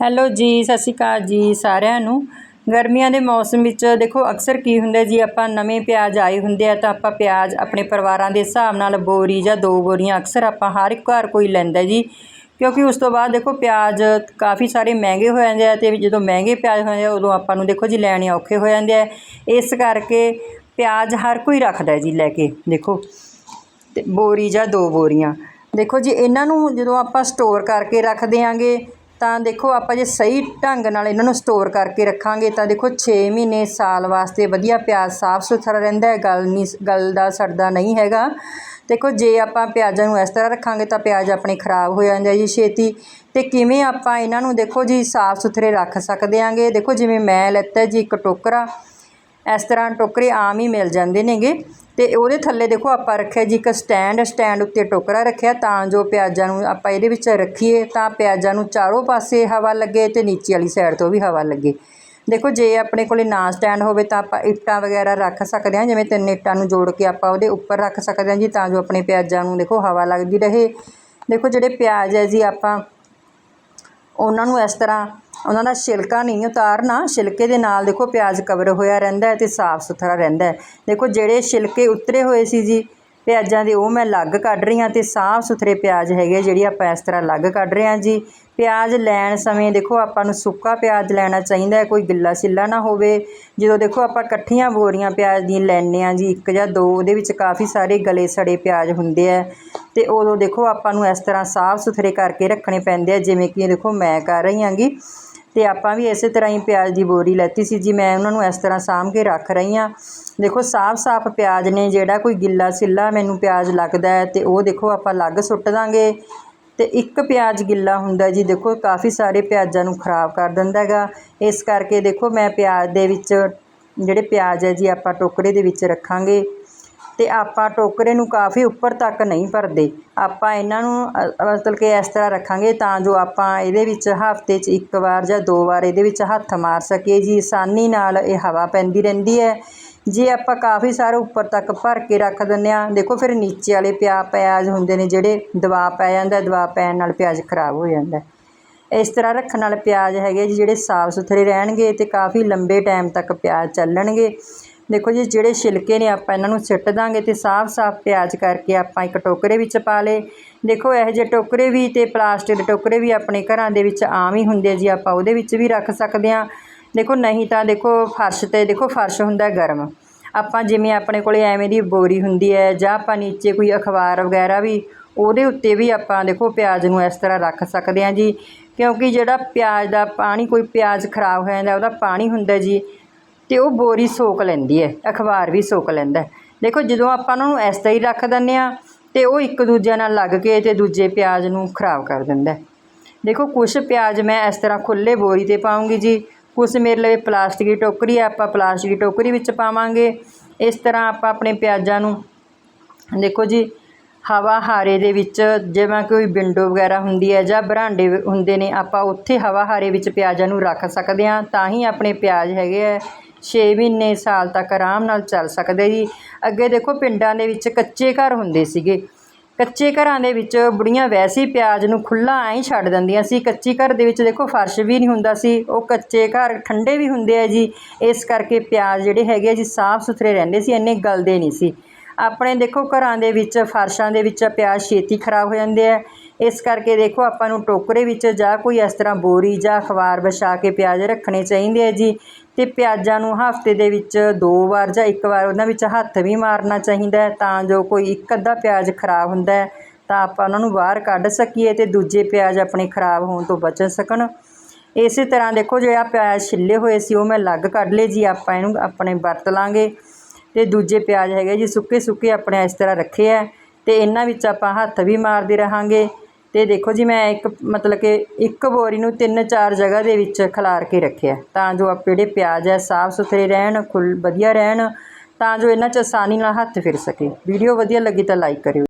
Hello ਜੀ, ਸਤਿ ਸ਼੍ਰੀ ਅਕਾਲ ਜੀ ਸਾਰਿਆਂ ਨੂੰ। ਗਰਮੀਆਂ ਦੇ ਮੌਸਮ ਵਿੱਚ ਦੇਖੋ, ਅਕਸਰ ਕੀ ਹੁੰਦਾ ਜੀ, ਆਪਾਂ ਨਵੇਂ ਪਿਆਜ਼ ਆਏ ਹੁੰਦੇ ਆ ਤਾਂ ਆਪਾਂ ਪਿਆਜ਼ ਆਪਣੇ ਪਰਿਵਾਰਾਂ ਦੇ ਹਿਸਾਬ ਨਾਲ ਬੋਰੀ ਜਾਂ ਦੋ ਬੋਰੀਆਂ ਅਕਸਰ ਆਪਾਂ ਹਰ ਇੱਕ ਘਰ ਕੋਈ ਲੈਂਦਾ ਜੀ। ਕਿਉਂਕਿ ਉਸ ਤੋਂ ਬਾਅਦ ਦੇਖੋ, ਪਿਆਜ਼ ਕਾਫੀ ਸਾਰੇ ਮਹਿੰਗੇ ਹੋ ਜਾਂਦੇ ਆ ਤੇ ਜਦੋਂ ਮਹਿੰਗੇ ਪਿਆਜ਼ ਹੋ ਜਾਂਦੇ ਆ, ਉਦੋਂ ਆਪਾਂ ਨੂੰ ਦੇਖੋ ਜੀ ਲੈਣੇ ਔਖੇ ਹੋ ਜਾਂਦੇ ਆ। ਇਸ ਕਰਕੇ ਪਿਆਜ਼ ਹਰ ਕੋਈ ਰੱਖਦਾ ਜੀ ਲੈ ਕੇ, ਦੇਖੋ। ਤੇ ਬੋਰੀ ਜਾਂ ਦੋ ਬੋਰੀਆਂ। ਦੇਖੋ ਜੀ, ਇਹਨਾਂ ਨੂੰ ਜਦੋਂ ਆਪਾਂ ਸਟੋਰ ਕਰਕੇ ਰੱਖ ਦਿਆਂਗੇ ਤਾਂ ਦੇਖੋ ਆਪਾਂ ਜੇ ਸਹੀ ਢੰਗ ਨਾਲ ਇਹਨਾਂ ਨੂੰ ਸਟੋਰ ਕਰਕੇ ਰੱਖਾਂਗੇ ਤਾਂ ਦੇਖੋ 6 ਮਹੀਨੇ ਸਾਲ ਵਾਸਤੇ ਵਧੀਆ ਪਿਆਜ਼ ਸਾਫ਼ ਸੁਥਰਾ ਰਹਿੰਦਾ ਹੈ, ਗਲ ਨਹੀਂ ਗਲ ਦਾ ਸੜਦਾ ਨਹੀਂ ਹੈਗਾ। ਦੇਖੋ ਜੇ ਆਪਾਂ ਪਿਆਜ਼ਾਂ ਨੂੰ ਇਸ ਤਰ੍ਹਾਂ ਰੱਖਾਂਗੇ ਤਾਂ ਪਿਆਜ਼ ਆਪਣੇ ਖਰਾਬ ਹੋ ਜਾਂਦੇ ਆ ਜੀ ਛੇਤੀ। ਤੇ ਕਿਵੇਂ ਆਪਾਂ ਇਹਨਾਂ ਨੂੰ ਦੇਖੋ ਜੀ ਸਾਫ਼ ਸੁਥਰੇ ਰੱਖ ਸਕਦੇ ਆਂਗੇ? ਦੇਖੋ ਜਿਵੇਂ ਮੈਂ ਲੈਤਾ ਜੀ ਇੱਕ ਟੋਕਰਾ, ਇਸ ਤਰ੍ਹਾਂ ਟੋਕਰੇ ਆਮ ਹੀ ਮਿਲ ਜਾਂਦੇ ਨੇਗੇ। ਤੇ ਉਹਦੇ ਥੱਲੇ ਦੇਖੋ ਆਪਾਂ ਰੱਖਿਆ ਜੀ ਇੱਕ ਸਟੈਂਡ ਸਟੈਂਡ ਉੱਤੇ ਟੋਕਰਾ ਰੱਖਿਆ ਤਾਂ ਜੋ ਪਿਆਜ਼ਾਂ ਨੂੰ ਆਪਾਂ ਇਹਦੇ ਵਿੱਚ ਰੱਖੀਏ ਤਾਂ ਪਿਆਜ਼ਾਂ ਨੂੰ ਚਾਰੋਂ ਪਾਸੇ ਹਵਾ ਲੱਗੇ ਤੇ ਨੀਚੇ ਵਾਲੀ ਸਾਈਡ ਤੋਂ ਵੀ ਹਵਾ ਲੱਗੇ। ਦੇਖੋ ਜੇ ਆਪਣੇ ਕੋਲੇ ਨਾ ਸਟੈਂਡ ਹੋਵੇ ਤਾਂ ਆਪਾਂ ਇੱਟਾਂ ਵਗੈਰਾ ਰੱਖ ਸਕਦੇ ਹਾਂ, ਜਿਵੇਂ ਤਿੰਨ ਇੱਟਾਂ ਨੂੰ ਜੋੜ ਕੇ ਆਪਾਂ ਉਹਦੇ ਉੱਪਰ ਰੱਖ ਸਕਦੇ ਹਾਂ ਜੀ ਤਾਂ ਜੋ ਆਪਣੇ ਪਿਆਜ਼ਾਂ ਨੂੰ ਦੇਖੋ ਹਵਾ ਲੱਗਦੀ ਰਹੇ। ਦੇਖੋ ਜਿਹੜੇ ਪਿਆਜ਼ ਹੈ ਜੀ ਆਪਾਂ ਉਹਨਾਂ ਨੂੰ ਇਸ ਤਰ੍ਹਾਂ ਉਹਨਾਂ ਦਾ ਛਿਲਕਾ ਨਹੀਂ ਉਤਾਰਨਾ, ਛਿਲਕੇ ਦੇ ਨਾਲ ਦੇਖੋ ਪਿਆਜ਼ ਕਵਰ ਹੋਇਆ ਰਹਿੰਦਾ ਅਤੇ ਸਾਫ਼ ਸੁਥਰਾ ਰਹਿੰਦਾ ਦੇਖੋ ਜਿਹੜੇ ਛਿਲਕੇ ਉਤਰੇ ਹੋਏ ਸੀ ਜੀ ਪਿਆਜ਼ਾਂ ਦੇ ਉਹ ਮੈਂ ਅਲੱਗ ਕੱਢ ਰਹੀ ਹਾਂ ਅਤੇ ਸਾਫ਼ ਸੁਥਰੇ ਪਿਆਜ਼ ਹੈਗੇ ਜਿਹੜੀ ਆਪਾਂ ਇਸ ਤਰ੍ਹਾਂ ਅਲੱਗ ਕੱਢ ਰਹੇ ਹਾਂ ਜੀ। ਪਿਆਜ਼ ਲੈਣ ਸਮੇਂ ਦੇਖੋ ਆਪਾਂ ਨੂੰ ਸੁੱਕਾ ਪਿਆਜ਼ ਲੈਣਾ ਚਾਹੀਦਾ ਕੋਈ ਗਿੱਲਾ ਸਿੱਲਾ ਨਾ ਹੋਵੇ। ਜਦੋਂ ਦੇਖੋ ਆਪਾਂ ਇਕੱਠੀਆਂ ਬੋਰੀਆਂ ਪਿਆਜ਼ ਦੀਆਂ ਲੈਣੇ ਆ ਜੀ, ਇੱਕ ਜਾਂ ਦੋ, ਉਹਦੇ ਵਿੱਚ ਕਾਫੀ ਸਾਰੇ ਗਲੇ ਸੜੇ ਪਿਆਜ਼ ਹੁੰਦੇ ਆ। ਤੇ ਉਦੋਂ ਦੇਖੋ ਆਪਾਂ ਨੂੰ ਇਸ ਤਰ੍ਹਾਂ ਸਾਫ਼ ਸੁਥਰੇ ਕਰਕੇ ਰੱਖਣੇ ਪੈਂਦੇ ਆ, ਜਿਵੇਂ ਕਿ ਦੇਖੋ ਮੈਂ ਕਰ ਰਹੀ ਹਾਂਗੀ। ਤੇ ਆਪਾਂ ਵੀ ਇਸੇ ਤਰ੍ਹਾਂ ਹੀ ਪਿਆਜ਼ ਦੀ ਬੋਰੀ ਲੈਤੀ ਸੀ ਜੀ। ਮੈਂ ਉਹਨਾਂ ਨੂੰ ਇਸ ਤਰ੍ਹਾਂ ਸਾਂਭ ਕੇ ਰੱਖ ਰਹੀ ਹਾਂ। ਦੇਖੋ, ਸਾਫ਼-ਸਾਫ਼ ਪਿਆਜ਼ ਨੇ, ਜਿਹੜਾ ਕੋਈ ਗਿੱਲਾ ਸਿੱਲਾ ਮੈਨੂੰ ਪਿਆਜ਼ ਲੱਗਦਾ ਹੈ ਤੇ ਉਹ ਦੇਖੋ, ਆਪਾਂ ਅਲੱਗ ਸੁੱਟ ਦਾਂਗੇ। ਤੇ ਇੱਕ ਪਿਆਜ਼ ਗਿੱਲਾ ਹੁੰਦਾ ਜੀ, ਦੇਖੋ, ਕਾਫੀ ਸਾਰੇ ਪਿਆਜ਼ਾਂ ਨੂੰ ਖਰਾਬ ਕਰ ਦਿੰਦਾ ਹੈਗਾ। ਇਸ ਕਰਕੇ ਦੇਖੋ, ਮੈਂ ਪਿਆਜ਼ ਦੇ ਵਿੱਚ, ਜਿਹੜੇ ਪਿਆਜ਼ ਹੈ ਜੀ, ਆਪਾਂ ਟੋਕਰੇ ਦੇ ਵਿੱਚ ਰੱਖਾਂਗੇ। ਅਤੇ ਆਪਾਂ ਟੋਕਰੇ ਨੂੰ ਕਾਫੀ ਉੱਪਰ ਤੱਕ ਨਹੀਂ ਭਰਦੇ। ਆਪਾਂ ਇਹਨਾਂ ਨੂੰ ਮਤਲਬ ਕਿ ਇਸ ਤਰ੍ਹਾਂ ਰੱਖਾਂਗੇ ਤਾਂ ਜੋ ਆਪਾਂ ਇਹਦੇ ਵਿੱਚ ਹਫ਼ਤੇ 'ਚ ਇੱਕ ਵਾਰ ਜਾਂ ਦੋ ਵਾਰ ਇਹਦੇ ਵਿੱਚ ਹੱਥ ਮਾਰ ਸਕੀਏ। ਜੀ, ਆਸਾਨੀ ਨਾਲ ਇਹ ਹਵਾ ਪੈਂਦੀ ਰਹਿੰਦੀ ਹੈ। ਜੇ ਆਪਾਂ ਕਾਫੀ ਸਾਰੇ ਉੱਪਰ ਤੱਕ ਭਰ ਕੇ ਰੱਖ ਦਿੰਦੇ ਹਾਂ, ਦੇਖੋ ਫਿਰ ਨੀਚੇ ਵਾਲੇ ਪਿਆ ਪਿਆਜ਼ ਹੁੰਦੇ ਨੇ ਜਿਹੜੇ ਦਵਾ ਪੈ ਜਾਂਦਾ ਦਵਾ ਪੈਣ ਨਾਲ ਪਿਆਜ਼ ਖਰਾਬ ਹੋ ਜਾਂਦਾ। ਇਸ ਤਰ੍ਹਾਂ ਰੱਖਣ ਨਾਲ ਪਿਆਜ਼ ਹੈਗੇ ਜੀ, ਜਿਹੜੇ ਸਾਫ਼ ਸੁਥਰੇ ਰਹਿਣਗੇ ਅਤੇ ਕਾਫੀ ਲੰਬੇ ਟਾਈਮ ਤੱਕ ਪਿਆਜ਼ ਚੱਲਣਗੇ। ਦੇਖੋ ਜੀ, ਜਿਹੜੇ ਛਿਲਕੇ ਨੇ ਆਪਾਂ ਇਹਨਾਂ ਨੂੰ ਸਿੱਟ ਦਾਂਗੇ ਤੇ ਸਾਫ਼-ਸਾਫ਼ ਪਿਆਜ਼ ਕਰਕੇ ਆਪਾਂ ਇੱਕ ਟੋਕਰੇ ਵਿੱਚ ਪਾ ਲੇ ਦੇਖੋ, ਇਹੋ ਜਿਹੇ ਟੋਕਰੇ ਵੀ ਤੇ ਪਲਾਸਟਿਕ ਦੇ ਟੋਕਰੇ ਵੀ ਆਪਣੇ ਘਰਾਂ ਦੇ ਵਿੱਚ ਆਮ ਹੀ ਹੁੰਦੇ ਜੀ, ਆਪਾਂ ਉਹਦੇ ਵਿੱਚ ਵੀ ਰੱਖ ਸਕਦੇ ਹਾਂ। ਦੇਖੋ, ਨਹੀਂ ਤਾਂ ਦੇਖੋ, ਫਰਸ਼ ਤੇ ਦੇਖੋ, ਫਰਸ਼ ਹੁੰਦਾ ਗਰਮ। ਆਪਾਂ ਜਿਵੇਂ ਆਪਣੇ ਕੋਲੇ ਐਵੇਂ ਦੀ ਬੋਰੀ ਹੁੰਦੀ ਹੈ ਜਾਂ ਆਪਾਂ ਨੀਚੇ ਕੋਈ ਅਖਬਾਰ ਵਗੈਰਾ ਵੀ, ਉਹਦੇ ਉੱਤੇ ਵੀ ਆਪਾਂ ਦੇਖੋ, ਪਿਆਜ਼ ਨੂੰ ਇਸ ਤਰ੍ਹਾਂ ਰੱਖ ਸਕਦੇ ਹਾਂ ਜੀ। ਕਿਉਂਕਿ ਜਿਹੜਾ ਪਿਆਜ਼ ਦਾ ਪਾਣੀ, ਕੋਈ ਪਿਆਜ਼ ਖਰਾਬ ਹੋ ਜਾਂਦਾ, ਉਹਦਾ ਪਾਣੀ ਹੁੰਦਾ ਜੀ। ਤੇ ਉਹ ਬੋਰੀ ਸੋਕ ਲੈਂਦੀ ਹੈ, ਅਖਬਾਰ ਵੀ ਸੋਕ ਲੈਂਦਾ ਦੇਖੋ, ਜਦੋਂ ਆਪਾਂ ਉਹਨਾਂ ਨੂੰ ਇਸ ਤਰ੍ਹਾਂ ਹੀ ਰੱਖ ਦਿੰਦੇ ਆ ਤੇ ਉਹ ਇੱਕ ਦੂਜੇ ਨਾਲ ਲੱਗ ਕੇ ਤੇ ਦੂਜੇ ਪਿਆਜ਼ ਨੂੰ ਖਰਾਬ ਕਰ ਦਿੰਦਾ ਦੇਖੋ ਕੁਝ ਪਿਆਜ਼ ਮੈਂ ਇਸ ਤਰ੍ਹਾਂ ਖੁੱਲੇ ਬੋਰੀ ਤੇ ਪਾਉਂਗੀ ਜੀ। ਕੁਝ ਮੇਰੇ ਲਈ ਪਲਾਸਟਿਕ ਦੀ ਟੋਕਰੀ ਆ ਆਪਾਂ ਪਲਾਸਟਿਕ ਦੀ ਟੋਕਰੀ ਵਿੱਚ ਪਾਵਾਂਗੇ। ਇਸ ਤਰ੍ਹਾਂ ਆਪਾਂ ਆਪਣੇ ਪਿਆਜ਼ਾਂ ਨੂੰ, ਦੇਖੋ ਜੀ, ਹਵਾ ਹਾਰੇ ਦੇ ਵਿੱਚ, ਜਿਵੇਂ ਕੋਈ ਵਿੰਡੋ ਵਗੈਰਾ ਹੁੰਦੀ ਹੈ ਜਾਂ ਬਰਾਂਡੇ ਹੁੰਦੇ ਨੇ, ਆਪਾਂ ਉੱਥੇ ਹਵਾ ਹਾਰੇ ਵਿੱਚ ਪਿਆਜ਼ਾਂ ਨੂੰ ਰੱਖ ਸਕਦੇ ਹਾਂ। ਤਾਂ ਹੀ ਆਪਣੇ ਪਿਆਜ਼ ਹੈਗੇ ਆ 6 ਮਹੀਨੇ ਸਾਲ ਤੱਕ ਆਰਾਮ ਨਾਲ ਚੱਲ ਸਕਦੇ ਜੀ। ਅੱਗੇ ਦੇਖੋ ਪਿੰਡਾਂ ਦੇ ਵਿੱਚ ਕੱਚੇ ਘਰ ਹੁੰਦੇ ਸੀਗੇ। ਕੱਚੇ ਘਰਾਂ ਦੇ ਵਿੱਚ ਬੁੜੀਆਂ ਵੈਸੇ ਹੀ ਪਿਆਜ਼ ਨੂੰ ਖੁੱਲਾ ਐਂ ਛੱਡ ਦਿੰਦੀਆਂ ਸੀ। ਕੱਚੀ ਘਰ ਦੇ ਵਿੱਚ ਦੇਖੋ ਫਰਸ਼ ਵੀ ਨਹੀਂ ਹੁੰਦਾ ਸੀ। ਉਹ ਕੱਚੇ ਘਰ ਠੰਡੇ ਵੀ ਹੁੰਦੇ ਆ ਜੀ। ਇਸ ਕਰਕੇ ਪਿਆਜ਼ ਜਿਹੜੇ ਹੈਗੇ ਆ ਜੀ ਸਾਫ਼ ਸੁਥਰੇ ਰਹਿੰਦੇ ਸੀ, ਇੰਨੇ ਗਲਦੇ ਨਹੀਂ ਸੀ। ਆਪਣੇ ਦੇਖੋ ਘਰਾਂ ਦੇ ਵਿੱਚ, ਫਰਸ਼ਾਂ ਦੇ ਵਿੱਚ ਪਿਆਜ਼ ਛੇਤੀ ਖਰਾਬ ਹੋ ਜਾਂਦੇ ਆ। ਇਸ ਕਰਕੇ ਦੇਖੋ ਆਪਾਂ ਨੂੰ ਟੋਕਰੇ ਵਿੱਚ ਜਾਂ ਕੋਈ ਇਸ ਤਰ੍ਹਾਂ ਬੋਰੀ ਜਾਂ ਅਖਬਾਰ ਵਿਛਾ ਕੇ ਪਿਆਜ਼ ਰੱਖਣੇ ਚਾਹੀਦੇ ਆ ਜੀ। ਅਤੇ ਪਿਆਜ਼ਾਂ ਨੂੰ ਹਫ਼ਤੇ ਦੇ ਵਿੱਚ ਦੋ ਵਾਰ ਜਾਂ ਇੱਕ ਵਾਰ ਉਹਨਾਂ ਵਿੱਚ ਹੱਥ ਵੀ ਮਾਰਨਾ ਚਾਹੀਦਾ ਤਾਂ ਜੋ ਕੋਈ ਇੱਕ ਅੱਧਾ ਪਿਆਜ਼ ਖਰਾਬ ਹੁੰਦਾ ਤਾਂ ਆਪਾਂ ਉਹਨਾਂ ਨੂੰ ਬਾਹਰ ਕੱਢ ਸਕੀਏ ਅਤੇ ਦੂਜੇ ਪਿਆਜ਼ ਆਪਣੇ ਖਰਾਬ ਹੋਣ ਤੋਂ ਬਚ ਸਕਣ। ਇਸੇ ਤਰ੍ਹਾਂ ਦੇਖੋ ਜਿਹੜਾ ਪਿਆਜ਼ ਛਿੱਲੇ ਹੋਏ ਸੀ, ਉਹ ਮੈਂ ਅਲੱਗ ਕੱਢ ਲਏ ਜੀ, ਆਪਾਂ ਇਹਨੂੰ ਆਪਣੇ ਵਰਤ ਲਾਂਗੇ। ਅਤੇ ਦੂਜੇ ਪਿਆਜ਼ ਹੈਗੇ ਜੀ ਸੁੱਕੇ ਸੁੱਕੇ ਆਪਣੇ ਇਸ ਤਰ੍ਹਾਂ ਰੱਖੇ ਆ ਅਤੇ ਇਹਨਾਂ ਵਿੱਚ ਆਪਾਂ ਹੱਥ ਵੀ ਮਾਰਦੇ ਰਹਾਂਗੇ। ਤੇ ਦੇਖੋ ਜੀ ਮੈਂ ਇੱਕ, ਮਤਲਬ ਕਿ ਇੱਕ ਬੋਰੀ ਨੂੰ ਤਿੰਨ ਚਾਰ ਜਗ੍ਹਾ ਦੇ ਵਿੱਚ ਖਿਲਾਰ ਕੇ ਰੱਖਿਆ ਤਾਂ ਜੋ ਆਪ ਜਿਹੜੇ ਪਿਆਜ਼ ਹੈ, ਸਾਫ਼ ਸੁਥਰੇ ਰਹਿਣ ਖੁੱਲ ਵਧੀਆ ਰਹਿਣ, ਤਾਂ ਜੋ ਇਹਨਾਂ 'ਚ ਆਸਾਨੀ ਨਾਲ ਹੱਥ ਫਿਰ ਸਕੇ। ਵੀਡੀਓ ਵਧੀਆ ਲੱਗੀ ਤਾਂ ਲਾਈਕ ਕਰਿਓ।